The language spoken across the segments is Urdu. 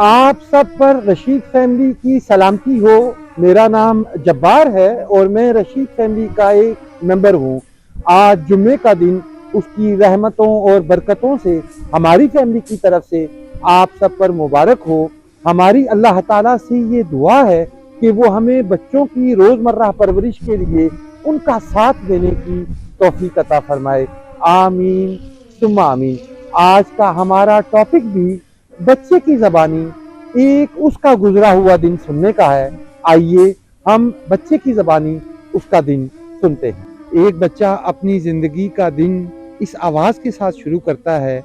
آپ سب پر رشید فیملی کی سلامتی ہو۔ میرا نام جبار ہے اور میں رشید فیملی کا ایک ممبر ہوں۔ آج جمعے کا دن، اس کی رحمتوں اور برکتوں سے ہماری فیملی کی طرف سے آپ سب پر مبارک ہو۔ ہماری اللہ تعالیٰ سے یہ دعا ہے کہ وہ ہمیں بچوں کی روزمرہ پرورش کے لیے ان کا ساتھ دینے کی توفیق عطا فرمائے۔ آمین، ثم آمین۔ آج کا ہمارا ٹاپک بھی بچے کی زبانی ایک اس کا گزرا ہوا دن سننے کا ہے۔ آئیے ہم بچے کی زبانی اس کا دن سنتے ہیں۔ ایک بچہ اپنی زندگی کا دن اس آواز کے ساتھ شروع کرتا ہے۔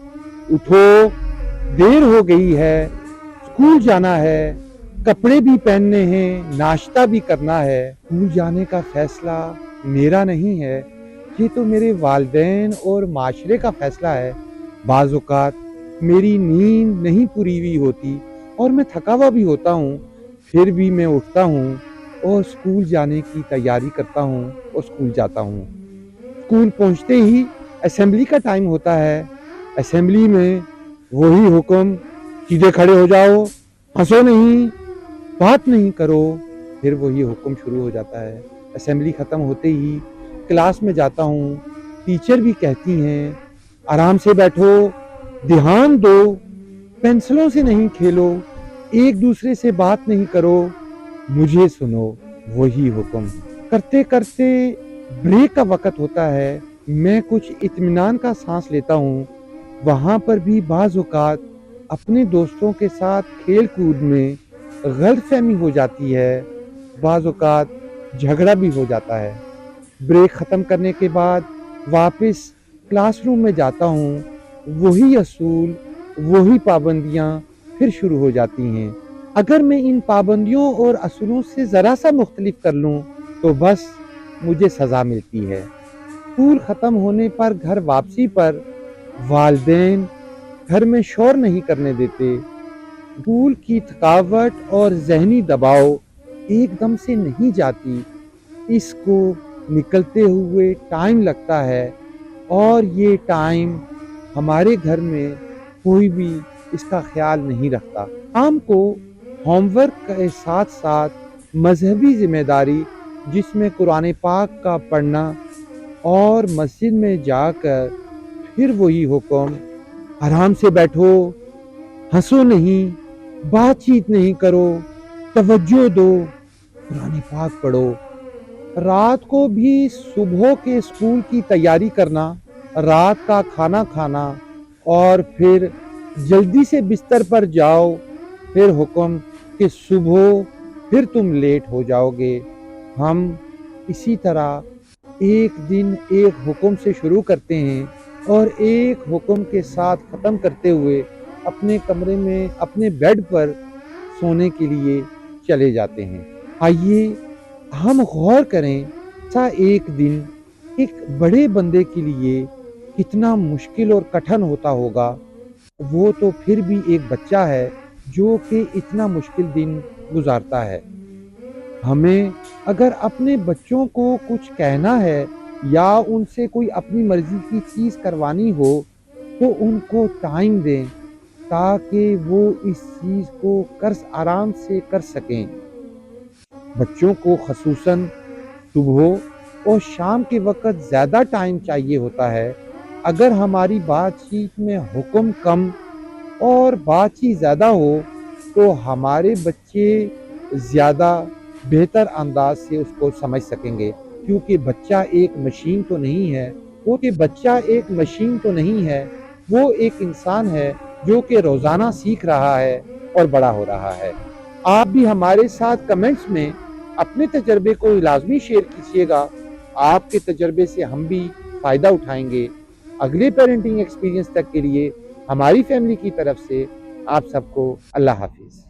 اٹھو، دیر ہو گئی ہے، اسکول جانا ہے، کپڑے بھی پہننے ہیں، ناشتہ بھی کرنا ہے۔ اسکول جانے کا فیصلہ میرا نہیں ہے، یہ تو میرے والدین اور معاشرے کا فیصلہ ہے۔ بعض اوقات میری نیند نہیں پوری ہوئی ہوتی اور میں تھکا ہوا بھی ہوتا ہوں، پھر بھی میں اٹھتا ہوں اور اسکول جانے کی تیاری کرتا ہوں اور اسکول جاتا ہوں۔ اسکول پہنچتے ہی اسمبلی کا ٹائم ہوتا ہے۔ اسمبلی میں وہی حکم، سیدھے کھڑے ہو جاؤ ہنسو نہیں، بات نہیں کرو، پھر وہی حکم شروع ہو جاتا ہے۔ اسمبلی ختم ہوتے ہی کلاس میں جاتا ہوں۔ ٹیچر بھی کہتی ہیں، آرام سے بیٹھو دھیان دو، پینسلوں سے نہیں کھیلو، ایک دوسرے سے بات نہیں کرو۔ مجھے سنو، وہی حکم۔ کرتے کرتے بریک کا وقت ہوتا ہے۔ میں کچھ اطمینان کا سانس لیتا ہوں۔ وہاں پر بھی بعض اوقات اپنے دوستوں کے ساتھ کھیل کود میں غلط فہمی ہو جاتی ہے۔ بعض اوقات جھگڑا بھی ہو جاتا ہے۔ بریک ختم کرنے کے بعد واپس کلاس روم میں جاتا ہوں۔ وہی اصول، وہی پابندیاں پھر شروع ہو جاتی ہیں۔ اگر میں ان پابندیوں اور اصولوں سے ذرا سا مختلف کر لوں، تو بس مجھے سزا ملتی ہے۔ اسکول ختم ہونے پر گھر واپسی پر والدین گھر میں شور نہیں کرنے دیتے۔ اسکول کی تھکاوٹ اور ذہنی دباؤ ایک دم سے نہیں جاتی۔ اس کو نکلتے ہوئے ٹائم لگتا ہے اور یہ ٹائم ہمارے گھر میں کوئی بھی اس کا خیال نہیں رکھتا۔ شام کو ہوم ورک کے ساتھ ساتھ مذہبی ذمہ داری، جس میں قرآن پاک کا پڑھنا اور مسجد میں جا کر پھر وہی حکم، آرام سے بیٹھو، ہنسو نہیں، بات چیت نہیں کرو، توجہ دو، قرآن پاک پڑھو۔ رات کو بھی صبح کے اسکول کی تیاری کرنا رات کا کھانا کھانا اور پھر جلدی سے بستر پر جاؤ، پھر حکم کہ صبح پھر تم لیٹ ہو جاؤ گے۔ ہم اسی طرح ایک دن ایک حکم سے شروع کرتے ہیں اور ایک حکم کے ساتھ ختم کرتے ہوئے اپنے کمرے میں اپنے بیڈ پر سونے کے لیے چلے جاتے ہیں۔ آئیے ہم غور کریں، سا ایک دن ایک بڑے بندے کے لیے کتنا مشکل اور کٹھن ہوتا ہوگا۔ وہ تو پھر بھی ایک بچہ ہے جو کہ اتنا مشکل دن گزارتا ہے۔ ہمیں اگر اپنے بچوں کو کچھ کہنا ہے یا ان سے کوئی اپنی مرضی کی چیز کروانی ہو، تو ان کو ٹائم دیں تاکہ وہ اس چیز کو کر آرام سے کر سکیں۔ بچوں کو خصوصاً صبح اور شام کے وقت زیادہ ٹائم چاہیے ہوتا ہے۔ اگر ہماری بات چیت میں حکم کم اور بات چیت زیادہ ہو، تو ہمارے بچے زیادہ بہتر انداز سے اس کو سمجھ سکیں گے۔ کیونکہ بچہ ایک مشین تو نہیں ہے۔ وہ کہ بچہ ایک مشین تو نہیں ہے، وہ ایک انسان ہے جو کہ روزانہ سیکھ رہا ہے اور بڑا ہو رہا ہے۔ آپ بھی ہمارے ساتھ کمنٹس میں اپنے تجربے کو لازمی شیئر کیجیے گا۔ آپ کے تجربے سے ہم بھی فائدہ اٹھائیں گے۔ اگلے پیرنٹنگ ایکسپیرینس تک کے لیے ہماری فیملی کی طرف سے آپ سب کو اللہ حافظ۔